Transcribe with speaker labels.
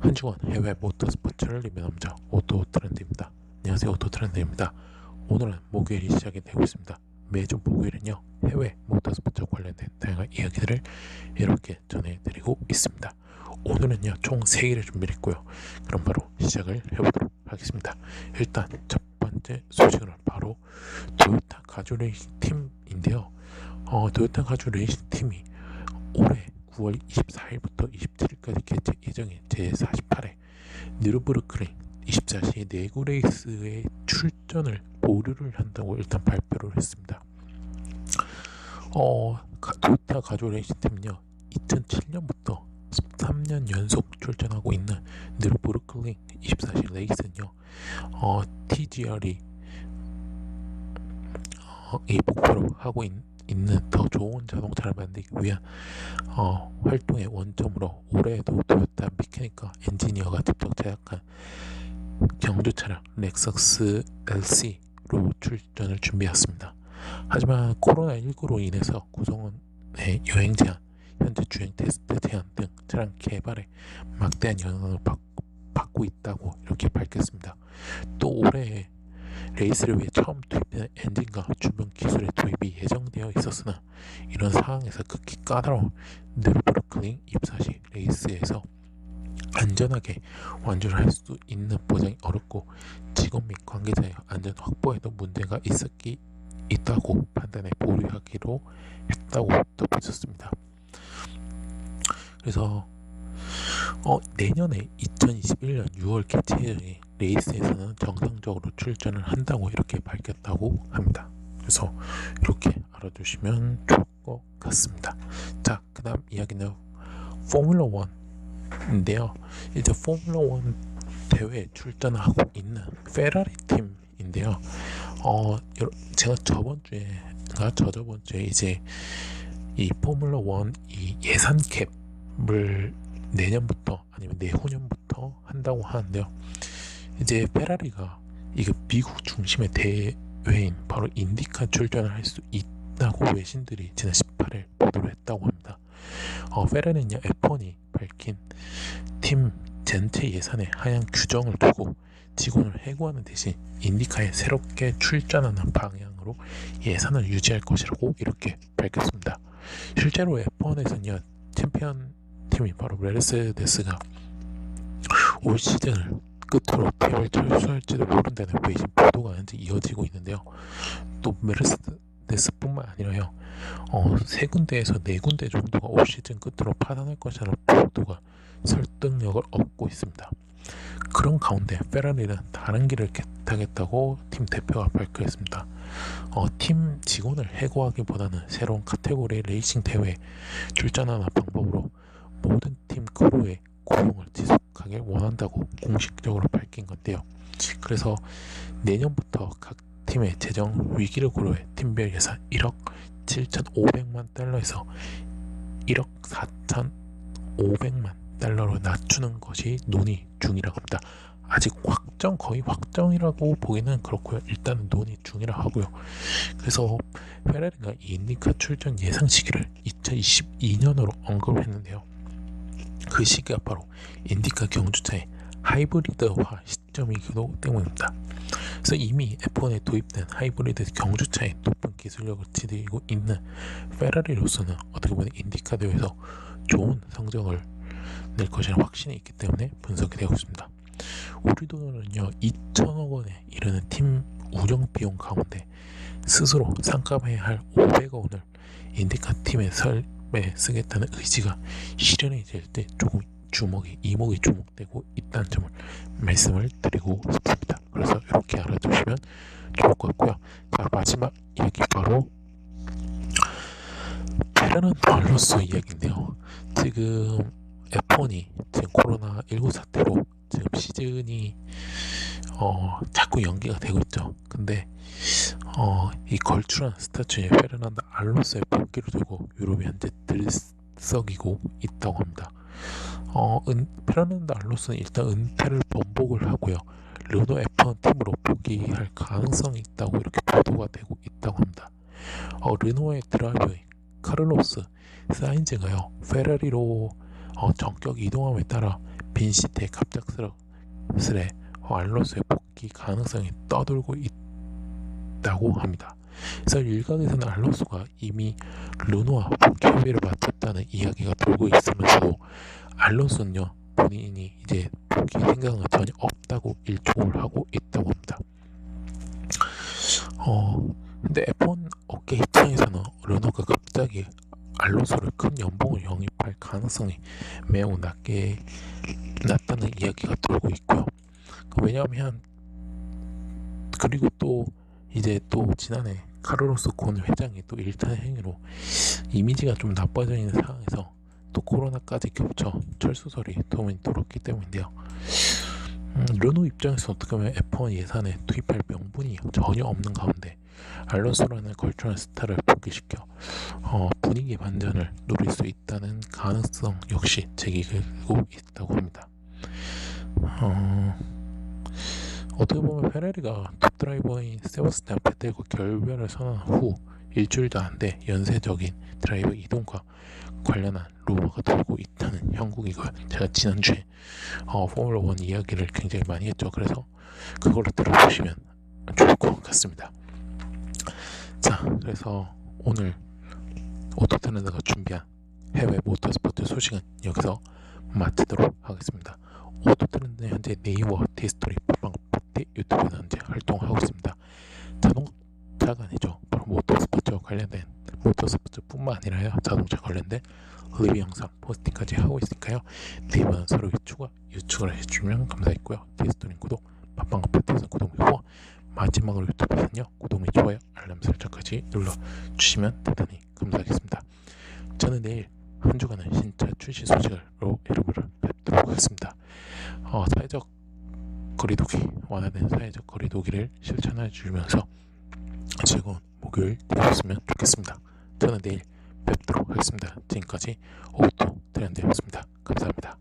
Speaker 1: 한 주간 해외 모터 스포츠를 리뷰합니다. 오토 트렌드입니다. 안녕하세요. 오토 트렌드입니다. 오늘은 목요일이 시작이 되고 있습니다. 매주 목요일은요 해외 모터 스포츠 관련된 다양한 이야기들을 이렇게 전해드리고 있습니다. 오늘은요 총 3개를 준비했고요. 그럼 바로 시작을 해보도록 하겠습니다. 일단 첫 번째 소식은 바로 토요타 가주 레이싱 팀인데요. 어, 토요타 가주 레이싱 팀이 올해 9월 24일부터 27일까지 개최 예정인 제48회 느르부르크링 24시 내구 레이스에 출전을 보류를 한다고 일단 발표를 했습니다. 어, 도요타 가조 레이싱 팀은요 2007년부터 13년 연속 출전하고 있는 느르부르크링 24시 레이스는요 어, TGR이 어, 이 목표로 하고 있는 있는 더 좋은 자동차를 만들기 위한 어, 활동의 원점으로 올해에도 토요타 미케니카 엔지니어가 직접 제작한 경주 차량 렉서스 LC로 출전을 준비했습니다. 하지만 코로나19로 인해서 구성원의 여행 제한, 현재 주행 테스트 제한 등 차량 개발에 막대한 영향을 받고 있다고 이렇게 밝혔습니다. 또 올해 레이스를 위해 처음 투입된 엔진과 주변 기술의 도입이 예정되어 있었으나 이런 상황에서 극히 까다로운 느르부르크링 입사 시 레이스에서 안전하게 완주를 할수 있는 보장이 어렵고 직원 및 관계자의 안전 확보에도 문제가 있었기 있다고 판단해 보류하기로 했다고 덧붙였습니다. 그래서 어, 내년에 2021년 6월 개최 예정인 레이스에서는 정상적으로 출전을 한다고 이렇게 밝혔다고 합니다. 그래서 이렇게 알아두시면 좋을 것 같습니다. 자, 그 다음 이야기는 포뮬러 1인데요. 이제 포뮬러 1 대회에 출전하고 있는 페라리 팀인데요. 어, 제가 저번 주에 가 저저번 주에 이제 이 포뮬러 1이 예산 캡을 내년부터 아니면 내후년부터 한다고 하는데요. 이제 페라리가 이거 미국 중심의 대회인 바로 인디카 출전을 할 수 있다고 외신들이 지난 18일 보도를 했다고 합니다. 어, 페라리는요 F1이 밝힌 팀 전체 예산에 하향 규정을 두고 직원을 해고하는 대신 인디카에 새롭게 출전하는 방향으로 예산을 유지할 것이라고 이렇게 밝혔습니다. 실제로 F1에서는요 챔피언 팀이 바로 메르세데스가 올 시즌을 끝으로 팀을 철수할지도 모른다는 외신 보도가 현재 이어지고 있는데요. 또 메르세데스뿐만 아니라요. 어, 세 군데에서 네 군데 정도가 올 시즌 끝으로 파산할 것이라는 보도가 설득력을 얻고 있습니다. 그런 가운데 페라리는 다른 길을 개타겠다고 팀 대표가 발표했습니다. 어, 팀 직원을 해고하기보다는 새로운 카테고리 레이싱 대회에 출전하는 방법으로 모든 팀 크루의 고용을 지속하길 원한다고 공식적으로 밝힌 건데요. 그래서 내년부터 각 팀의 재정 위기를 고려해 팀별 예산 1억 7,500만 달러에서 1억 4,500만 달러로 낮추는 것이 논의 중이라고 합니다. 아직 확정 거의 확정이라고 보기는 그렇고요. 일단은 논의 중이라 하고요. 그래서 페라리가 인디카 출전 예상 시기를 2022년으로 언급했는데요. 그 시기가 바로 인디카 경주차의 하이브리드화 시점이기도 때문입니다. 그래서 이미 F1에 도입된 하이브리드 경주차의 높은 기술력을 지니고 있는 페라리로서는 어떻게 보면 인디카 대회에서 좋은 성적을 낼 것이라는 확신이 있기 때문에 분석이 되고 있습니다. 우리 돈으로는요 2천억 원에 이르는 팀 운영 비용 가운데 스스로 상감해야 할 500억 원을 인디카 팀에 설 매 쓰겠다는 의지가 실현이 될 때 조금 주먹이 이목이 주목되고 있다는 점을 말씀을 드리고 싶습니다. 그래서 이렇게 알아두시면 좋을 것 같고요. 자 마지막 이야기 바로 베르난 발로스 이야기인데요. 지금 F1이 지금 코로나 19 사태로 지금 시즌이 어, 자꾸 연기가 되고 있죠. 근데 어, 이 걸출한 스타 중에 페르난도 알론소의 복귀를 두고 유럽이 현재 들썩이고 있다고 합니다. 어, 은, 페르난도 알론소는 일단 은퇴를 번복을 하고요. 르노 F1 팀으로 복귀할 가능성이 있다고 이렇게 보도가 되고 있다고 합니다. 어, 르노의 드라이버인 카를로스 사인즈가요 페라리로 어, 전격 이동함에 따라 빈 시트의 갑작스레 알론소의 복귀 가능성이 떠돌고 있다고 합니다. 그래서 일각에서는 알론소가 이미 르노와 복귀 협의를 마쳤다는 이야기가 돌고 있으면서도 알론소는요 본인이 이제 복귀 생각은 전혀 없다고 일촉을 하고 있다고 합니다. 어 근데 F1 업계 입장에서는 르노가 갑자기 알론소를 큰 연봉을 영입할 가능성이 매우 낮게 낮다는 이야기가 돌고 있고요. 왜냐하면 그리고 또 이제 또 지난해 카르로스 곤 회장이 또 일탈 행위로 이미지가 좀 나빠져 있는 상황에서 또 코로나까지 겹쳐 철수설이 도움이 돌았기 때문인데요. 음, 르노 입장에서 어떻게 보면 F1 예산에 투입할 명분이 전혀 없는 가운데 알론소라는 걸출한 스타를 복귀시켜 어, 분위기 반전을 노릴 수 있다는 가능성 역시 제기되고 있다고 합니다. 어, 어떻게 보면 페레리가 톱 드라이버인 세바스찬 베텔과 결별을 선언한 후 일주일도 안 돼 연쇄적인 드라이버 이동과 관련한 루머가 돌고 있다는 형국이고요. 제가 지난주에 어, 포뮬러 1 이야기를 굉장히 많이 했죠. 그래서 그거를 들어보시면 좋을 것 같습니다. 자, 그래서 오늘 오토트렌드가 준비한 해외 모터스포츠 소식은 여기서 마치도록 하겠습니다. 오토트렌드는 현재 네이버 티스토리 팟빵 유튜브에서 현재 활동하고 있습니다. 자동차가 아니죠. 바로 모터스포츠와 관련된 모터스포츠뿐만 아니라요. 자동차 관련된 리뷰 영상 포스팅까지 하고 있으니까요. 네이버는 서로 유추가 유축을 해주면 감사했고요. 티스토리 구독, 팟빵 파티에서 구독이고 마지막으로 유튜브에서는요. 구독 및 좋아요, 알람 설정까지 눌러주시면 대단히 감사하겠습니다. 저는 내일 한 주간의 신차 출시 소식으로 여러분을 뵙도록 하겠습니다. 어, 사회적 거리두기 완화된 사회적 거리두기를 실천해 주면서 즐거운 목요일 되셨으면 좋겠습니다. 저는 내일 뵙도록 하겠습니다. 지금까지 오토 트렌드였습니다. 감사합니다.